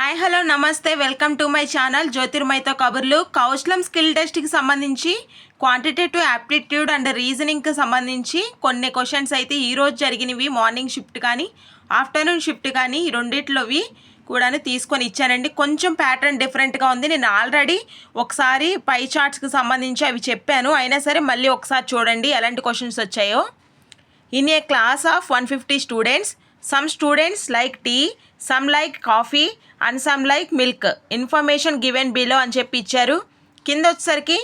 Hi hello నమస్తే welcome to my channel జ్యోతిర్మయతో కబుర్లు. కౌశలం స్కిల్ టెస్ట్కి సంబంధించి క్వాంటిటేటివ్ యాప్టిట్యూడ్ అండ్ రీజనింగ్కి సంబంధించి కొన్ని క్వశ్చన్స్ అయితే ఈరోజు జరిగినవి. మార్నింగ్ షిఫ్ట్ కానీ ఆఫ్టర్నూన్ షిఫ్ట్ కానీ రెండిట్లోవి కూడా తీసుకొని ఇచ్చానండి. కొంచెం ప్యాటర్న్ డిఫరెంట్గా ఉంది. నేను ఆల్రెడీ ఒకసారి పై చార్ట్స్కి సంబంధించి అవి చెప్పాను. అయినా సరే మళ్ళీ ఒకసారి చూడండి ఎలాంటి క్వశ్చన్స్ వచ్చాయో. In a class of one fifty students some students like tea some like coffee and some like milk information given below అని చెప్పి ఇచ్చారు. కింద వచ్చేసరికి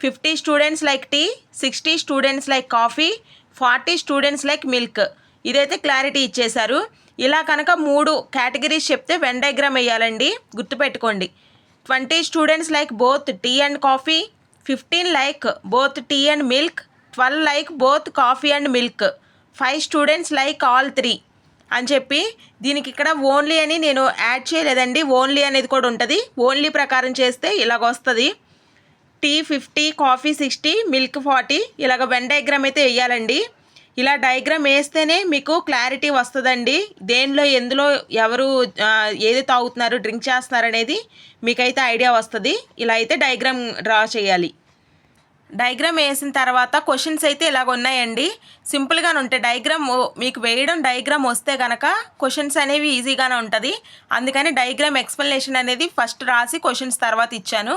fifty students like tea sixty students like coffee forty students like milk ఇదైతే clarity ఇచ్చేశారు. ఇలా కనుక మూడు కేటగిరీస్ చెప్తే వెన్ డయాగ్రామ్ వేయాలండి. గుర్తుపెట్టుకోండి. Twenty students like both tea and coffee fifteen like both tea and milk twelve like both coffee and milk five students like all three అని చెప్పి దీనికి ఇక్కడ ఓన్లీ అని నేను యాడ్ చేయలేదండి. ఓన్లీ అనేది కూడా ఉంటుంది. ఓన్లీ ప్రకారం చేస్తే ఇలాగ వస్తుంది. Tea fifty coffee sixty milk forty ఇలాగ వెన్ డయాగ్రామ్ అయితే వేయాలండి. ఇలా డయాగ్రామ్ వేస్తేనే మీకు క్లారిటీ వస్తుందండి. దేనిలో ఎందులో ఎవరు ఏది తాగుతున్నారు డ్రింక్ చేస్తున్నారు అనేది మీకైతే ఐడియా వస్తుంది. ఇలా అయితే డయాగ్రామ్ డ్రా చేయాలి. డయాగ్రామ్ వేసిన తర్వాత క్వశ్చన్స్ అయితే ఇలాగ ఉన్నాయండి. సింపుల్గానే ఉంటాయి డయాగ్రామ్ మీకు వేయడం డయాగ్రామ్ వస్తే కనుక క్వశ్చన్స్ అనేవి ఈజీగానే ఉంటుంది. అందుకని డయాగ్రామ్ ఎక్స్ప్లెనేషన్ అనేది ఫస్ట్ రాసి క్వశ్చన్స్ తర్వాత ఇచ్చాను.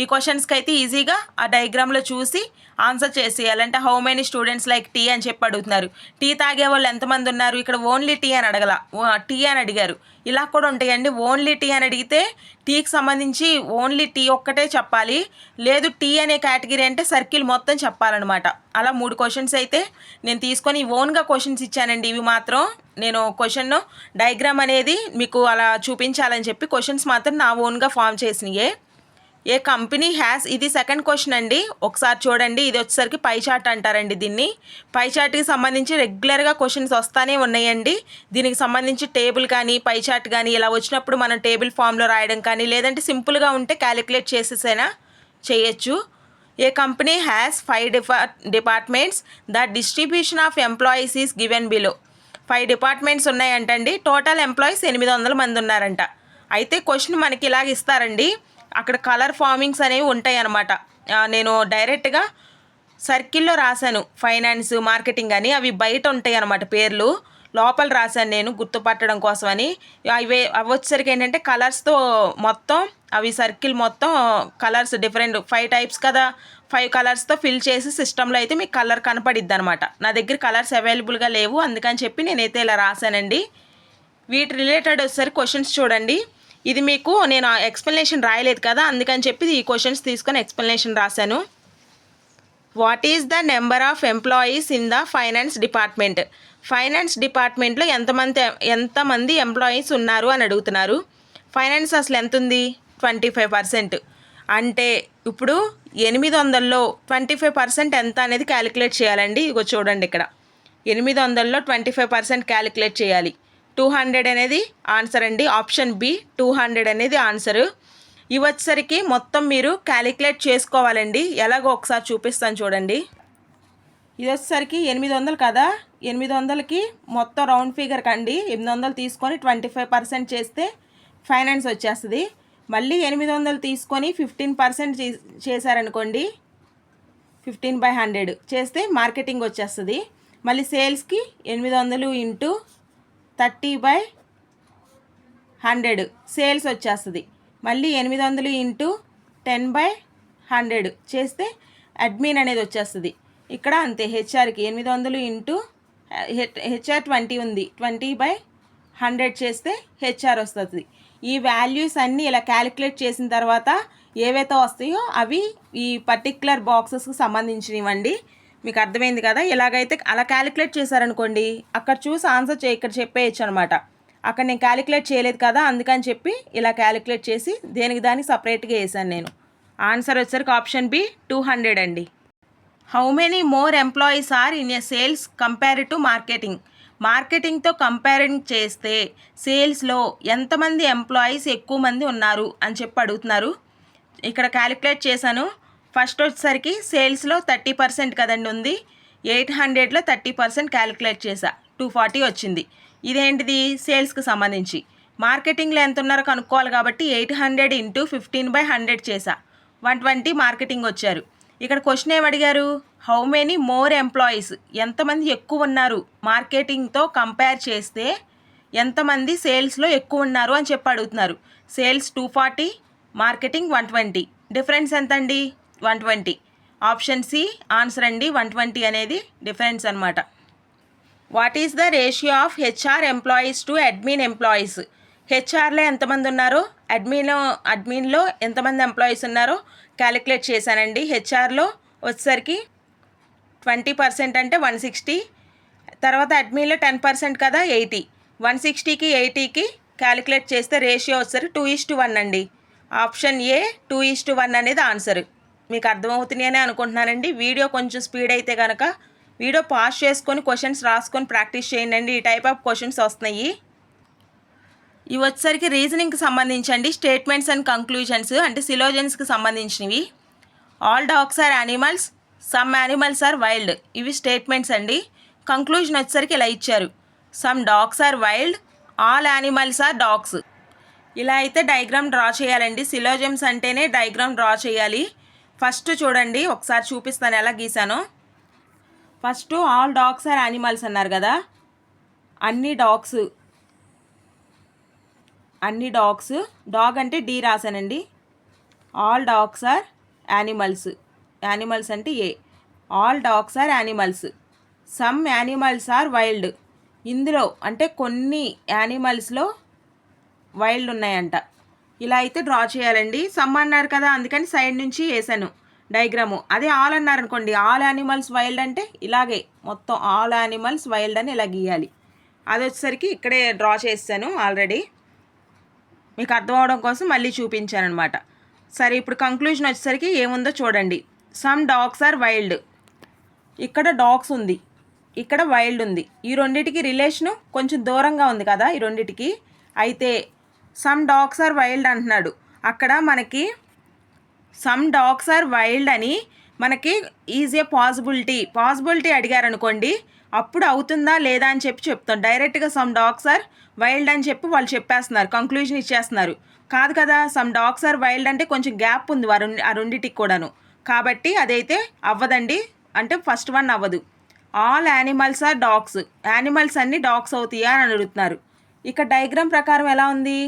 ఈ క్వశ్చన్స్కి అయితే ఈజీగా ఆ డయాగ్రామ్లో చూసి answer చేసేయాలంటే. How many students like tea అని చెప్పి అడుగుతున్నారు. టీ తాగే వాళ్ళు ఎంతమంది ఉన్నారు? ఇక్కడ ఓన్లీ టీ అని అడగల. టీ అని అడిగారు. ఇలా కూడా ఉంటాయండి. ఓన్లీ టీ అని అడిగితే టీకి సంబంధించి ఓన్లీ టీ ఒక్కటే చెప్పాలి. లేదు టీ అనే కేటగిరీ అంటే సర్కిల్ మొత్తం చెప్పాలన్నమాట. అలా మూడు క్వశ్చన్స్ అయితే నేను తీసుకొని ఓన్గా క్వశ్చన్స్ ఇచ్చానండి. ఇవి మాత్రం నేను క్వశ్చన్ డయాగ్రామ్ అనేది మీకు అలా చూపించాలని చెప్పి క్వశ్చన్స్ మాత్రం నా ఓన్గా ఫామ్ చేసినాయే. ఏ కంపెనీ హ్యాస్ ఇది సెకండ్ క్వశ్చన్ అండి. ఒకసారి చూడండి ఇది వచ్చేసరికి పై చార్ట్ అంటారండి దీన్ని. పై చార్ట్కి సంబంధించి రెగ్యులర్గా క్వశ్చన్స్ వస్తానే ఉన్నాయండి. దీనికి సంబంధించి టేబుల్ కానీ పై చార్ట్ కానీ ఇలా వచ్చినప్పుడు మనం టేబుల్ ఫామ్లో రాయడం కానీ లేదంటే సింపుల్గా ఉంటే క్యాలిక్యులేట్ చేసేసైనా చేయొచ్చు. A company has five depart departments. The distribution of employees is given below. Five departments ఉన్నాయంటండి. Total employees ఎనిమిది వందల మంది ఉన్నారంట. అయితే క్వశ్చన్ మనకి ఇలాగ ఇస్తారండి. అక్కడ కలర్ ఫార్మింగ్స్ అనేవి ఉంటాయి అన్నమాట నేను డైరెక్ట్గా సర్కిల్లో రాశాను ఫైనాన్స్ మార్కెటింగ్ అని. అవి బయట ఉంటాయి అన్నమాట పేర్లు. లోపల రాశాను నేను గుర్తుపట్టడం కోసమని. అవి అవి వచ్చేసరికి ఏంటంటే కలర్స్తో మొత్తం అవి సర్కిల్ మొత్తం కలర్స్ డిఫరెంట్ ఫైవ్ టైప్స్ కదా. ఫైవ్ కలర్స్తో ఫిల్ చేసి సిస్టంలో అయితే మీకు కలర్ కనపడిద్ది అనమాట నా దగ్గర కలర్స్ అవైలబుల్గా లేవు. అందుకని చెప్పి నేనైతే ఇలా రాశానండి. వీటి రిలేటెడ్ వచ్చేసరికి క్వశ్చన్స్ చూడండి. ఇది మీకు నేను ఎక్స్ప్లెనేషన్ రాయలేదు కదా అందుకని చెప్పి ఈ క్వశ్చన్స్ తీసుకొని ఎక్స్ప్లెనేషన్ రాశాను. What is the number of employees in the finance department finance డిపార్ట్మెంట్లో ఎంతమంది ఎంతమంది ఎంప్లాయీస్ ఉన్నారు అని అడుగుతున్నారు. ఫైనాన్స్ అసలు ఎంత ఉంది ట్వంటీ ఫైవ్ పర్సెంట్ అంటే ఇప్పుడు ఎనిమిది వందల్లో ట్వంటీ ఫైవ్ పర్సెంట్ ఎంత అనేది క్యాలిక్యులేట్ చేయాలండి. ఇగో చూడండి ఇక్కడ. ఎనిమిది వందల్లో ట్వంటీ ఫైవ్ పర్సెంట్ క్యాలిక్యులేట్ చేయాలి. టూ హండ్రెడ్ అనేది ఆన్సర్ అండి. ఆప్షన్ బి టూ హండ్రెడ్ అనేది ఆన్సరు. ఇవి వచ్చేసరికి మొత్తం మీరు క్యాలిక్యులేట్ చేసుకోవాలండి. ఎలాగో ఒకసారి చూపిస్తాను చూడండి. ఇది వచ్చేసరికి ఎనిమిది వందలు కదా? ఎనిమిది వందలకి మొత్తం రౌండ్ ఫిగర్ కండి. ఎనిమిది వందలు తీసుకొని ట్వంటీ ఫైవ్ పర్సెంట్ చేస్తే ఫైనాన్స్ వచ్చేస్తుంది. మళ్ళీ ఎనిమిది వందలు తీసుకొని ఫిఫ్టీన్ పర్సెంట్ చేశారనుకోండి ఫిఫ్టీన్ బై హండ్రెడ్ చేస్తే మార్కెటింగ్ వచ్చేస్తుంది. మళ్ళీ సేల్స్కి ఎనిమిది వందలు into thirty by hundred. Sales వచ్చేస్తుంది. మళ్ళీ ఎనిమిది వందలు ఇంటూ టెన్ బై హండ్రెడ్ చేస్తే అడ్మిన్ అనేది వచ్చేస్తుంది. ఇక్కడ అంతే హెచ్ఆర్కి ఎనిమిది వందలు ఇంటూ హెచ్ఆర్ ట్వంటీ ఉంది. ట్వంటీ బై హండ్రెడ్ చేస్తే హెచ్ఆర్ వస్తుంది. ఈ వాల్యూస్ అన్నీ ఇలా క్యాలిక్యులేట్ చేసిన తర్వాత ఏవైతే వస్తాయో అవి ఈ పర్టిక్యులర్ బాక్సెస్కి సంబంధించినవండి. మీకు అర్థమైంది కదా? ఇలాగైతే అలా క్యాలిక్యులేట్ చేశారనుకోండి అక్కడ చూసి ఆన్సర్ చే ఇక్కడ చెప్పేయచ్చు అనమాట అక్కడ నేను క్యాలిక్యులేట్ చేయలేదు కదా అందుకని చెప్పి ఇలా క్యాలిక్యులేట్ చేసి దేనికి దానికి సపరేట్గా వేసాను నేను. ఆన్సర్ వచ్చరికి ఆప్షన్ బి టూ హండ్రెడ్ అండి. How many more employees are in a sales compare to marketing మార్కెటింగ్తో comparing చేస్తే సేల్స్లో ఎంతమంది ఎంప్లాయీస్ ఎక్కువ మంది ఉన్నారు అని చెప్పి అడుగుతున్నారు. ఇక్కడ క్యాలిక్యులేట్ చేశాను. ఫస్ట్ వచ్చేసరికి సేల్స్లో థర్టీ పర్సెంట్ కదండి ఉంది. ఎయిట్ హండ్రెడ్లో థర్టీ పర్సెంట్ క్యాలిక్యులేట్ చేసా టూ ఫార్టీ వచ్చింది. ఇదేంటిది? సేల్స్కి సంబంధించి. మార్కెటింగ్లో ఎంత ఉన్నారో కనుక్కోవాలి కాబట్టి eight hundred into fifteen by hundred చేసా వన్ ట్వంటీ మార్కెటింగ్ వచ్చారు. ఇక్కడ క్వశ్చన్ ఏమడిగారు? అడిగారు హౌ మెనీ మోర్ ఎంప్లాయీస్? ఎంతమంది ఎక్కువ ఉన్నారు? మార్కెటింగ్తో కంపేర్ చేస్తే ఎంతమంది సేల్స్లో ఎక్కువ ఉన్నారు అని చెప్పి అడుగుతున్నారు. Sales two forty marketing one twenty. Difference ఎంత అండి one twenty. Option C answer అండి వన్ ట్వంటీ అనేది డిఫరెన్స్ అనమాట what is the ratio of HR employees to admin employees హెచ్ఆర్లో ఎంతమంది ఉన్నారో? అడ్మిన్లో అడ్మిన్లో ఎంతమంది ఎంప్లాయీస్ ఉన్నారో? క్యాలిక్యులేట్ చేశానండి. హెచ్ఆర్లో వచ్చేసరికి ట్వంటీ పర్సెంట్ అంటే వన్ సిక్స్టీ. తర్వాత అడ్మిన్లో టెన్ పర్సెంట్ కదా ఎయిటీ. వన్ సిక్స్టీకి ఎయిటీకి క్యాలిక్యులేట్ చేస్తే రేషియో వచ్చేసరికి టూ ఈస్ టు వన్ అండి. Option A two is to one అనేది ఆన్సర్. మీకు అర్థమవుతున్నాయని అనుకుంటున్నానండి. వీడియో కొంచెం స్పీడ్ అయితే కనుక వీడియో పాస్ చేసుకొని క్వశ్చన్స్ రాసుకొని ప్రాక్టీస్ చేయండి. ఈ టైప్ ఆఫ్ క్వశ్చన్స్ వస్తున్నాయి. ఇవి వచ్చేసరికి రీజనింగ్కి సంబంధించండి. స్టేట్మెంట్స్ అండ్ కంక్లూజన్స్ అంటే సిలోజన్స్కి సంబంధించినవి. All dogs are animals some animals are wild ఇవి స్టేట్మెంట్స్ అండి. కంక్లూజన్ వచ్చేసరికి ఇలా ఇచ్చారు. Some dogs are wild all animals are dogs ఇలా అయితే డయాగ్రామ్ డ్రా చేయాలండి. సిలోజమ్స్ అంటేనే డయాగ్రామ్ డ్రా చేయాలి. ఫస్ట్ చూడండి ఒకసారి చూపిస్తాను ఎలా గీసాను. First all dogs are animals అన్నారు కదా. అన్ని డాగ్స్ అన్ని డాగ్స్ డాగ్ అంటే D రాశానండి. All dogs are animals animals అంటే A. All dogs are animals. Some animals are wild. ఇందులో అంటే కొన్ని యానిమల్స్లో వైల్డ్ ఉన్నాయంట. ఇలా అయితే డ్రా చేయాలండి. సమ్ అన్నారు కదా అందుకని సైడ్ నుంచి వేసాను డయాగ్రాము. అదే ఆల్ అన్నారు అనుకోండి ఆల్ యానిమల్స్ వైల్డ్ అంటే ఇలాగే మొత్తం ఆల్ యానిమల్స్ వైల్డ్ అని ఇలా గీయాలి. అది వచ్చేసరికి ఇక్కడే డ్రా చేస్తాను ఆల్రెడీ. మీకు అర్థం అవడం కోసం మళ్ళీ చూపించాను అనమాట సరే ఇప్పుడు కంక్లూజన్ వచ్చేసరికి ఏముందో చూడండి. Some dogs are wild. ఇక్కడ డాగ్స్ ఉంది ఇక్కడ వైల్డ్ ఉంది. ఈ రెండిటికి రిలేషను కొంచెం దూరంగా ఉంది కదా ఈ రెండిటికి. అయితే సమ్ డాగ్స్ ఆర్ వైల్డ్ అంటున్నాడు. అక్కడ మనకి సమ్ డాగ్స్ ఆర్ వైల్డ్ అని మనకి ఈజ్ ఏ పాసిబిలిటీ. పాసిబిలిటీ అడిగారు అనుకోండి అప్పుడు అవుతుందా లేదా అని చెప్పి చెప్తాం. డైరెక్ట్గా సమ్ డాగ్స్ ఆర్ వైల్డ్ అని చెప్పి వాళ్ళు చెప్పేస్తున్నారు కంక్లూజన్ ఇచ్చేస్తున్నారు. కాదు కదా సమ్ డాగ్స్ ఆర్ వైల్డ్ అంటే కొంచెం గ్యాప్ ఉంది ఆ రెండు ఆ రెండింటికి కూడాను. కాబట్టి అదైతే అవ్వదండి అంటే ఫస్ట్ వన్ అవ్వదు. All animals are dogs. Animals అన్ని డాగ్స్ అవుతాయా అని అడుగుతున్నారు. ఇక డయాగ్రామ్ ప్రకారం ఎలా ఉంది?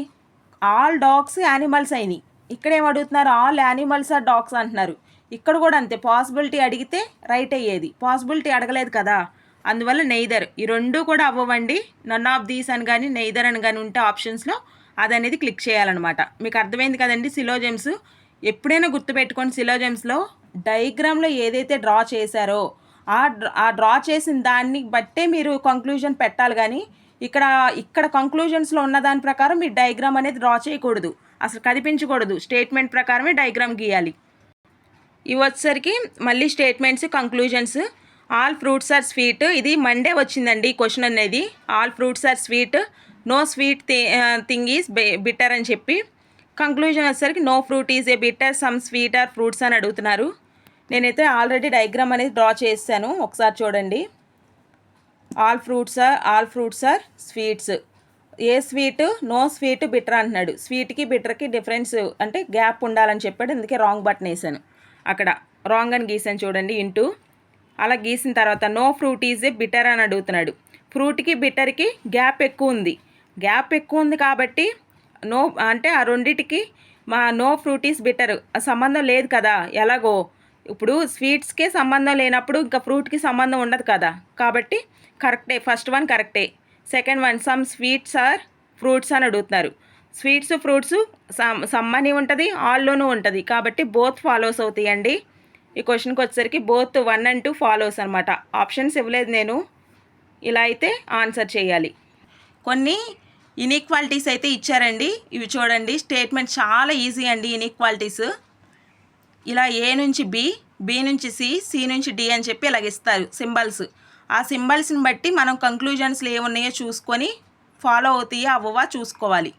ఆల్ డాగ్స్ యానిమల్స్ అయినాయి. ఇక్కడేం అడుగుతున్నారు? ఆల్ యానిమల్స్ ఆర్ డాగ్స్ అంటున్నారు. ఇక్కడ కూడా అంతే. పాసిబిలిటీ అడిగితే రైట్ అయ్యేది. పాసిబిలిటీ అడగలేదు కదా. అందువల్ల నెయిదర్. ఈ రెండు కూడా అవ్వవండి. నన్ ఆఫ్ దీస్ అని కానీ నెయిదర్ అని కానీ ఉంటే ఆప్షన్స్లో అది అనేది క్లిక్ చేయాలన్నమాట. మీకు అర్థమైంది కదండి సిలోజెమ్స్ ఎప్పుడైనా గుర్తుపెట్టుకోండి సిలోజెమ్స్లో డయాగ్రామ్లో ఏదైతే డ్రా చేశారో ఆ ఆ డ్రా చేసిన దాన్ని బట్టే మీరు కంక్లూజన్ పెట్టాలి కానీ ఇక్కడ ఇక్కడ కంక్లూజన్స్లో ఉన్న దాని ప్రకారం మీరు డయాగ్రామ్ అనేది డ్రా చేయకూడదు. అసలు కనిపించకూడదు. స్టేట్మెంట్ ప్రకారమే డయాగ్రామ్ గీయాలి. ఇవి వచ్చేసరికి మళ్ళీ statements conclusions all fruits are sweet ఇది మండే వచ్చిందండి క్వశ్చన్ అనేది. All fruits are sweet no sweet thing is bitter అని చెప్పి. కంక్లూజన్ వచ్చేసరికి no fruit is a bitter some sweet are fruits అని అడుగుతున్నారు. నేనైతే ఆల్రెడీ డయాగ్రామ్ అనేది డ్రా చేశాను. ఒకసారి చూడండి. All fruits are all fruits are sweets. A sweet? No sweet bitter అంటున్నాడు. స్వీట్కి బిటర్కి డిఫరెన్స్ అంటే గ్యాప్ ఉండాలని చెప్పాడు. అందుకే రాంగ్ బటన్ వేసాను. అక్కడ రాంగ్ అని గీసాను చూడండి ఇంటూ. అలా గీసిన తర్వాత no fruit is a bitter అని అడుగుతున్నాడు. ఫ్రూట్కి బిటర్కి గ్యాప్ ఎక్కువ ఉంది. గ్యాప్ ఎక్కువ ఉంది కాబట్టి నో అంటే ఆ రెండిటికి మా నో ఫ్రూట్ ఈస్ బిటర్ సంబంధం లేదు కదా. ఎలాగో? ఇప్పుడు స్వీట్స్కే సంబంధం లేనప్పుడు ఇంకా ఫ్రూట్కి సంబంధం ఉండదు కదా. కాబట్టి కరెక్టే ఫస్ట్ వన్ కరెక్టే second one some sweets are fruits అని అడుగుతున్నారు. స్వీట్స్ ఫ్రూట్స్ సమ్ సమ్ అని ఉంటుంది ఆల్లోనూ ఉంటుంది. కాబట్టి బోత్ ఫాలోస్ అవుతాయండి ఈ క్వశ్చన్కి వచ్చేసరికి both one and two follows అనమాట ఆప్షన్స్ ఇవ్వలేదు నేను. ఇలా అయితే ఆన్సర్ చేయాలి. కొన్ని ఇన్ఈక్వాలిటీస్ అయితే ఇచ్చారండి. ఇవి చూడండి. స్టేట్మెంట్ చాలా ఈజీ అండి ఇన్ఈక్వాలిటీస్ ఇలా ఏ నుంచి బి బి నుంచి సి సి నుంచి డి అని చెప్పి ఇలాగ ఇస్తారు సింబల్స్. ఆ సింబల్స్ని బట్టి మనం కంక్లూజన్స్లో ఏమున్నాయో చూసుకొని ఫాలో అవుతాయో అవ్వవా చూసుకోవాలి.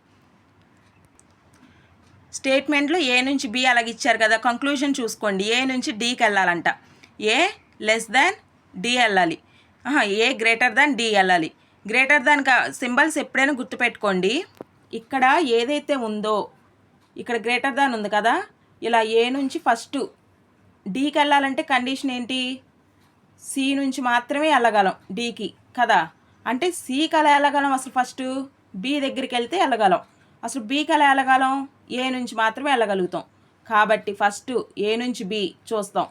స్టేట్మెంట్లో ఏ నుంచి బి అలాగే ఇచ్చారు కదా కంక్లూజన్ చూసుకోండి. ఏ నుంచి డీకి వెళ్ళాలంట. ఏ లెస్ దాన్ డి వెళ్ళాలి. ఏ గ్రేటర్ దాన్ డి వెళ్ళాలి. గ్రేటర్ దాన్ కా సింబల్స్ ఎప్పుడైనా గుర్తుపెట్టుకోండి. ఇక్కడ ఏదైతే ఉందో ఇక్కడ గ్రేటర్ దాన్ ఉంది కదా ఇలా ఏ నుంచి ఫస్ట్ డీకి వెళ్ళాలంటే కండిషన్ ఏంటి? సి నుంచి మాత్రమే వెళ్ళగలం డీకి కదా? అంటే సికి అలా వెళ్ళగలం అసలు ఫస్ట్ బి దగ్గరికి వెళ్తే వెళ్ళగలం. అసలు బీకి అలా వెళ్ళగలం ఏ నుంచి మాత్రమే వెళ్ళగలుగుతాం. కాబట్టి ఫస్ట్ ఏ నుంచి బి చూస్తాం.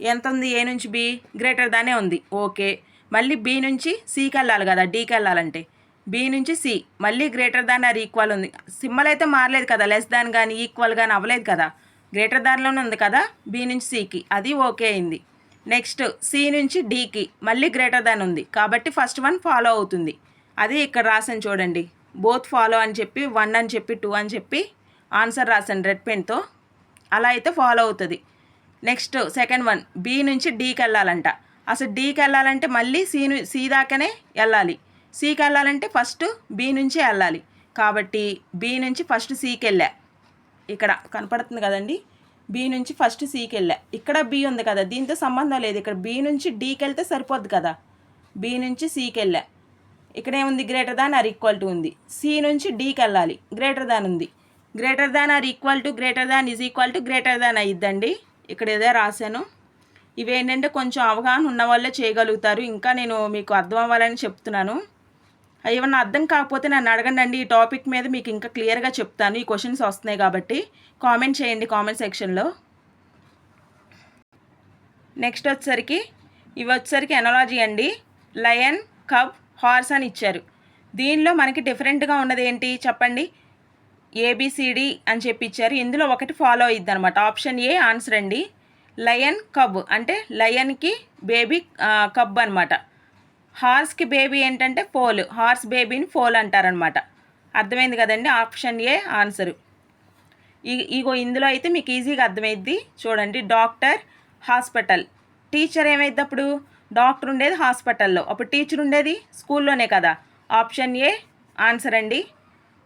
ఎంత ఉంది? ఏ నుంచి బి? గ్రేటర్ దానే ఉంది. ఓకే. మళ్ళీ బి నుంచి సికి వెళ్ళాలి కదా డీకి వెళ్ళాలంటే. బి నుంచి సి మళ్ళీ గ్రేటర్ దాన్ ఆర్ ఈక్వల్ ఉంది. సింబల్ అయితే మారలేదు కదా లెస్ దాన్ కానీ ఈక్వల్ కానీ అవ్వలేదు కదా. గ్రేటర్ దాన్లోనే ఉంది కదా? బి నుంచి సికి అది ఓకే అయింది. నెక్స్ట్ సి నుంచి డీకి మళ్ళీ గ్రేటర్ దాన్ ఉంది. కాబట్టి ఫస్ట్ వన్ ఫాలో అవుతుంది. అది ఇక్కడ రాసాను చూడండి. బోత్ ఫాలో అని చెప్పి వన్ అని చెప్పి టూ అని చెప్పి ఆన్సర్ రాసాను రెడ్ పెన్తో. అలా అయితే ఫాలో అవుతుంది. నెక్స్ట్ సెకండ్ వన్ బి నుంచి డీకి వెళ్ళాలంట. అసలు డీకి వెళ్ళాలంటే మళ్ళీ సి సి దాకానే వెళ్ళాలి. సికి వెళ్ళాలంటే ఫస్ట్ బి నుంచి వెళ్ళాలి. కాబట్టి బి నుంచి ఫస్ట్ సికి వెళ్ళా. ఇక్కడ కనపడుతుంది కదండి. బి నుంచి ఫస్ట్ సికి వెళ్ళా. ఇక్కడ బి ఉంది కదా దీంతో సంబంధం లేదు. ఇక్కడ బి నుంచి డీకి వెళ్తే సరిపోద్ది కదా. బి నుంచి సికి వెళ్ళా. ఇక్కడ ఏముంది? Greater than or equal to ఉంది. సి నుంచి డీకి వెళ్ళాలి. గ్రేటర్ దాన్ ఉంది. Greater than or equal to greater than is equal to greater than అయ్యిద్దండి ఇక్కడ ఏదో రాశాను. ఇవేంటంటే కొంచెం అవగాహన ఉన్న వాళ్ళే చేయగలుగుతారు. ఇంకా నేను మీకు అర్థం అవ్వాలని చెప్తున్నాను. ఏమన్నా అర్థం కాకపోతే నన్ను అడగండి ఈ టాపిక్ మీద మీకు ఇంకా క్లియర్గా చెప్తాను. ఈ క్వశ్చన్స్ వస్తున్నాయి కాబట్టి కామెంట్ చేయండి కామెంట్ సెక్షన్లో. నెక్స్ట్ వచ్చేసరికి ఇవి వచ్చేసరికి ఎనాలజీ అండి. లయన్ కబ్ హార్స్ అని ఇచ్చారు. దీనిలో మనకి డిఫరెంట్గా ఉన్నది ఏంటి? చెప్పండి. ఏబిసిడి అని చెప్పి ఇచ్చారు. ఇందులో ఒకటి ఫాలో అయ్యిద్ది అనమాట ఆప్షన్ ఏ ఆన్సర్ అండి. Lion cub. అంటే లయన్కి బేబీ కబ్ అనమాట హార్స్కి బేబీ ఏంటంటే ఫోల్. హార్స్ బేబీని ఫోల్ అంటారనమాట అర్థమైంది కదండి? Option A answer. ఇగో ఇందులో అయితే మీకు ఈజీగా అర్థమైద్ది. చూడండి డాక్టర్ హాస్పిటల్. టీచర్ ఏమైద్ది అప్పుడు? డాక్టర్ ఉండేది హాస్పిటల్లో. అప్పుడు టీచర్ ఉండేది స్కూల్లోనే కదా. ఆప్షన్ ఏ ఆన్సర్ అండి.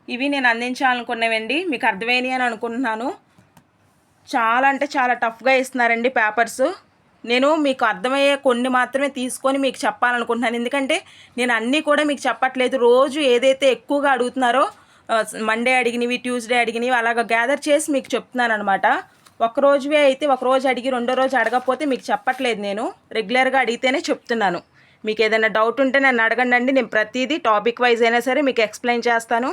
ఇవి నేను అందించాలనుకున్నవండి. మీకు అర్థమైనవి అని అనుకుంటున్నాను. చాలా అంటే చాలా టఫ్గా ఇస్తున్నారండి పేపర్స్. నేను మీకు అర్థమయ్యే కొన్ని మాత్రమే తీసుకొని మీకు చెప్పాలనుకుంటున్నాను. ఎందుకంటే నేను అన్నీ కూడా మీకు చెప్పట్లేదు. రోజు ఏదైతే ఎక్కువగా అడుగుతున్నారో మండే అడిగినవి ట్యూస్డే అడిగినవి అలాగ గ్యాదర్ చేసి మీకు చెప్తున్నాను అనమాట ఒక రోజువే అయితే ఒక రోజు అడిగి రెండో రోజు అడగకపోతే మీకు చెప్పట్లేదు నేను. రెగ్యులర్గా అడిగితేనే చెప్తున్నాను. మీకు ఏదైనా డౌట్ ఉంటే నన్ను అడగండి అండి నేను ప్రతిదీ టాపిక్ వైజ్ అయినా సరే మీకు ఎక్స్ప్లెయిన్ చేస్తాను.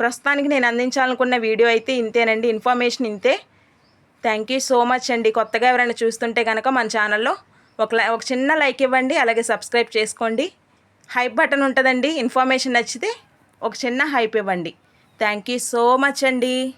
ప్రస్తుతానికి నేను అందించాలనుకున్న వీడియో అయితే ఇంతేనండి. ఇన్ఫర్మేషన్ ఇంతే. థ్యాంక్ యూ సో మచ్ అండి. కొత్తగా ఎవరైనా చూస్తుంటే కనుక మన ఛానల్లో ఒక లై- ఒక చిన్న లైక్ ఇవ్వండి అలాగే సబ్స్క్రైబ్ చేసుకోండి. హైప్ బటన్ ఉంటుందండి. ఇన్ఫర్మేషన్ నచ్చితే ఒక చిన్న హైప్ ఇవ్వండి. థ్యాంక్ యూ సో మచ్ అండి.